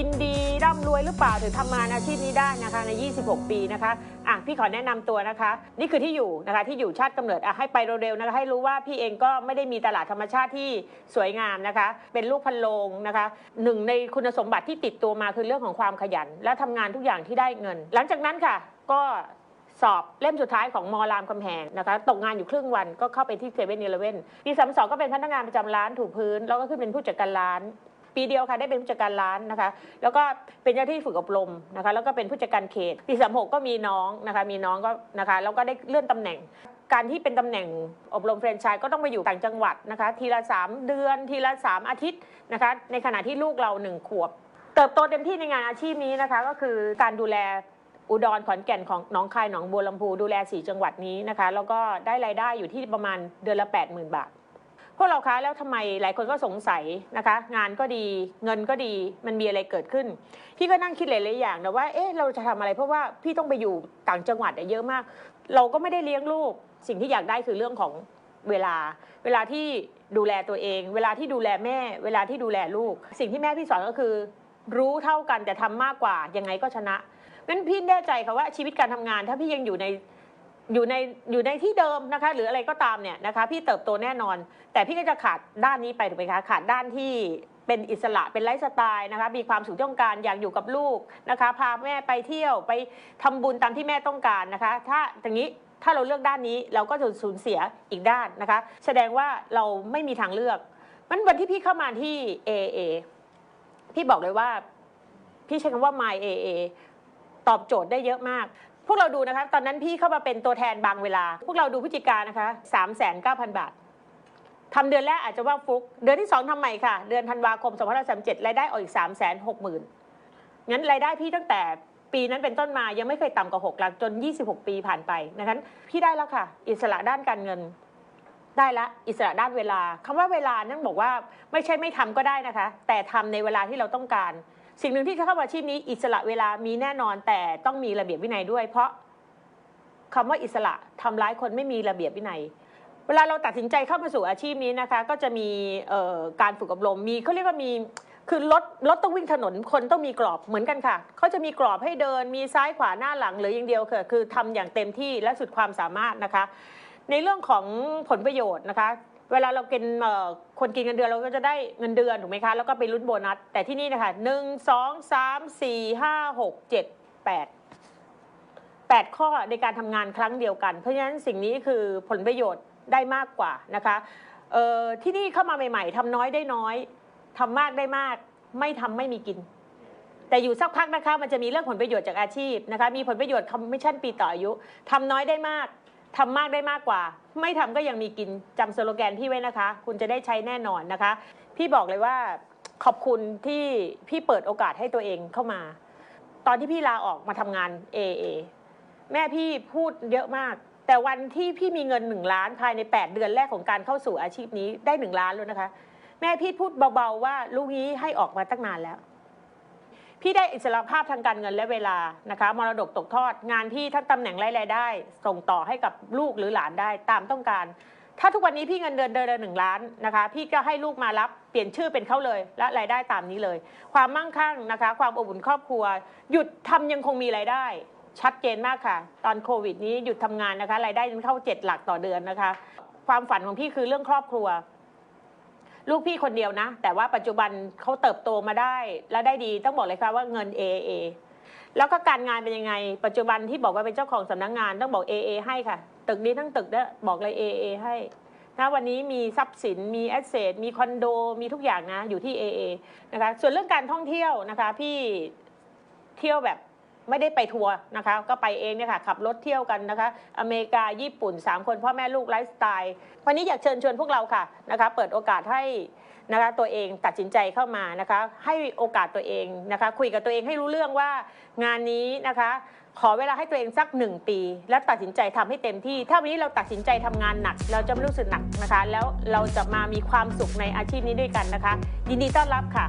กินดีร่ำรวยหรือเปล่าถึงทำงานอาชีพนี้ได้นะคะใน 26 ปีนะคะอะพี่ขอแนะนำตัวนะคะ นี่คือที่อยู่นะคะที่อยู่ชาติกำเนิดอะให้ไปเร็วๆนะคะให้รู้ว่าพี่เองก็ไม่ได้มีตลาดธรรมชาติที่สวยงามนะคะ เป็นลูกพันโลงนะคะหนึ่งในคุณสมบัติที่ติดตัวมาคือเรื่องของความขยัน และทำงานทุกอย่างที่ได้เงิน หลังจากนั้นค่ะ ก็สอบเล่มสุดท้ายของมอรามคำแหงนะคะตกงานอยู่ครึ่งวันก็เข้าไปที่เซเว่นอีเลเว่นปีสามสองก็เป็นพนักงานประจำร้านถูพื้น แล้วก็ขึ้นเป็นผู้จัดการร้าน ปีเดียวค่ะได้เป็นผู้จัดการร้านนะคะ แล้วก็เป็นเจ้าหน้าที่ฝึกอบรมนะคะ แล้วก็เป็นผู้จัดการเขต ปีสามหกก็มีน้องนะคะ มีน้องก็นะคะ แล้วก็ได้เลื่อนตำแหน่ง การที่เป็นตำแหน่งอบรมแฟรนไชส์ก็ต้องไปอยู่ต่างจังหวัดนะคะ ทีละ 3 เดือน ทีละ 3 อาทิตย์นะคะ ในขณะที่ลูกเราหนึ่งขวบ เติบโตเต็มที่ในงานอาชีพนี้นะคะ ก็คือการดูแลอุดรขอนแก่นของหน้องคายหนองบัวลำพูดูแลสีจังหวัดนี้นะคะ แล้วก็ได้รายได้อยู่ที่ประมาณเดือนละ 80,000 บาท พวกเราคะแล้วทำไมหลายคนก็สงสัยนะคะ งานก็ดีเงินก็ดีมันมีอะไรเกิดขึ้น พี่ก็นั่งคิดหลายๆอย่างนะว่าเอ๊ะเราจะทำอะไรเพราะว่าพี่ต้องไปอยู่ต่างจังหวัดเยอะมาก เราก็ไม่ได้เลี้ยงลูก สิ่งที่อยากได้คือเรื่องของเวลา เวลาที่ดูแลตัวเอง เวลาที่ดูแลแม่ เวลาที่ดูแลลูก สิ่งที่แม่พี่สอนก็คือ รู้เท่ากันแต่ทำมากกว่ายังไงก็ชนะงั้นพี่แน่ใจค่ะว่าชีวิตการทำงาน ถ้าพี่ยังอยู่ใน อยู่ในอยู่ในที่เดิมนะคะ หรืออะไรก็ตามเนี่ยนะคะ พี่เติบโตแน่นอน แต่พี่ก็จะขาดด้านนี้ไปถูกไหมคะขาดด้านที่เป็นอิสระเป็นไลฟ์สไตล์นะคะ มีความสุขที่ต้องการอยากอยู่กับลูกนะคะ พาแม่ไปเที่ยวไปทำบุญตามที่แม่ต้องการนะคะ ถ้าอย่างนี้ถ้าเราเลือกด้านนี้เราก็จะสูญเสียอีกด้านนะคะ แสดงว่าเราไม่มีทางเลือก มันวันที่พี่เข้ามาที่ AA พี่บอกเลยว่า พี่ใช้คำว่า my AA ตอบโจทย์ได้เยอะมาก พวกเราดูนะคะ ตอนนั้นพี่เข้ามาเป็นตัวแทนบางเวลา พวกเราดูพฤศจิกานะคะสามแสนเก้าพันบาททำเดือนแรกอาจจะว่าฟุก เดือนที่สองทำใหม่ค่ะ เดือนธันวาคมสองพันห้าร้อยสามเจ็ดรายได้ออกอีกสามแสนหกหมื่นงั้นรายได้พี่ตั้งแต่ปีนั้นเป็นต้นมายังไม่เคยต่ำกว่าหกหลักจน 26 ปีผ่านไปนะคะพี่ได้แล้วค่ะ อิสระด้านการเงิน ได้ละอิสระด้านเวลาคำว่าเวลานั่นบอกว่าไม่ใช่ไม่ทำก็ได้นะคะ แต่ทำในเวลาที่เราต้องการ สิ่งหนึ่งที่เข้ามาอาชีพนี้อิสระเวลามีแน่นอนแต่ต้องมีระเบียบวินัยด้วย เพราะคำว่าอิสระทำร้ายคนไม่มีระเบียบวินัย เวลาเราตัดสินใจเข้ามาสู่อาชีพนี้นะคะ ก็จะมีการฝึกอบรมมีเขาเรียกว่ามีคือรถรถต้องวิ่งถนนคนต้องมีกรอบเหมือนกันค่ะเขาจะมีกรอบให้เดิน มีซ้ายขวาหน้าหลังหรืออย่างเดียวค่ะคือทำอย่างเต็มที่และสุดความสามารถนะคะ ในเรื่องของผลประโยชน์นะคะ เวลาเรากินเอ่อคนกินเงินเดือนเราก็จะได้เงินเดือนถูกไหมคะแล้วก็ไปลุ้นโบนัส แต่ที่นี่นะคะหนึ่งสองสามสี่ห้าหกเจ็ดแปดแปดข้อในการทำงานครั้งเดียวกัน เพราะฉะนั้นสิ่งนี้คือผลประโยชน์ได้มากกว่านะคะเอ่อที่นี่เข้ามาใหม่ ๆทำน้อยได้น้อยทำมากได้มาก ไม่ทำไม่มีกิน แต่อยู่สักพักนะคะ มันจะมีเรื่องผลประโยชน์จากอาชีพนะคะ มีผลประโยชน์คอมมิชชั่นปีต่ออายุทำน้อยได้มาก ทำมากได้มากกว่า ไม่ทำก็ยังมีกินจำสโลแกนพี่ไว้นะคะ คุณจะได้ใช้แน่นอนนะคะ พี่บอกเลยว่าขอบคุณที่พี่เปิดโอกาสให้ตัวเองเข้ามา ตอนที่พี่ลาออกมาทำงาน AA แม่พี่พูดเยอะมาก แต่วันที่พี่มีเงินหนึ่งล้านภายใน 8 เดือนแรกของการเข้าสู่อาชีพนี้ได้หนึ่งล้านแล้วนะคะ แม่พี่พูดเบาๆว่าลูกนี้ให้ออกมาตั้งนานแล้ว พี่ได้อิสรภาพทางการเงินและเวลานะคะมรดกตกทอดงานพี่ทั้งตำแหน่งรายรายได้ ส่งต่อให้กับลูกหรือหลานได้ตามต้องการ ถ้าทุกวันนี้พี่เงินเดือนเดือนละหนึ่งล้านนะคะ พี่ก็ให้ลูกมารับเปลี่ยนชื่อเป็นเขาเลย และรายได้ตามนี้เลย ความมั่งคั่งนะคะ ความอบอุ่นครอบครัว หยุดทำยังคงมีรายได้ ชัดเจนมากค่ะ ตอนโควิดนี้หยุดทำงานนะคะรายได้ยังเข้าเจ็ดหลักต่อเดือนนะคะ ความฝันของพี่คือเรื่องครอบครัว ลูกพี่คนเดียวนะ แต่ว่าปัจจุบันเขาเติบโตมาได้ และได้ดีต้องบอกเลยค่ะว่าเงิน AA แล้วก็การงานเป็นยังไง ปัจจุบันที่บอกว่าเป็นเจ้าของสำนักงงานต้องบอก AA ให้ค่ะ ตึกนี้ทั้งตึกเนี่ยบอกเลย AA ให้นะวันนี้มีทรัพย์สินมีแอสเซทมีคอนโดมีทุกอย่างนะอยู่ที่ AA นะคะส่วนเรื่องการท่องเที่ยวนะคะพี่เที่ยวแบบ ไม่ได้ไปทัวร์นะคะ ก็ไปเองเนี่ยค่ะขับรถเที่ยวกันนะคะ อเมริกาญี่ปุ่น 3 คนพ่อแม่ลูกไลฟ์สไตล์วันนี้อยากเชิญชวนพวกเราค่ะนะคะเปิดโอกาสให้นะคะตัวเองตัดสินใจเข้ามานะคะให้โอกาสตัวเองนะคะคุยกับตัวเองให้รู้เรื่องว่างานนี้นะคะขอเวลาให้ตัวเองสักหนึ่งปี แล้วตัดสินใจทำให้เต็มที่ ถ้าวันนี้เราตัดสินใจทำงานหนัก เราจะไม่รู้สึกหนักนะคะ แล้วเราจะมามีความสุขในอาชีพนี้ด้วยกันนะคะ ยินดีต้อนรับค่ะ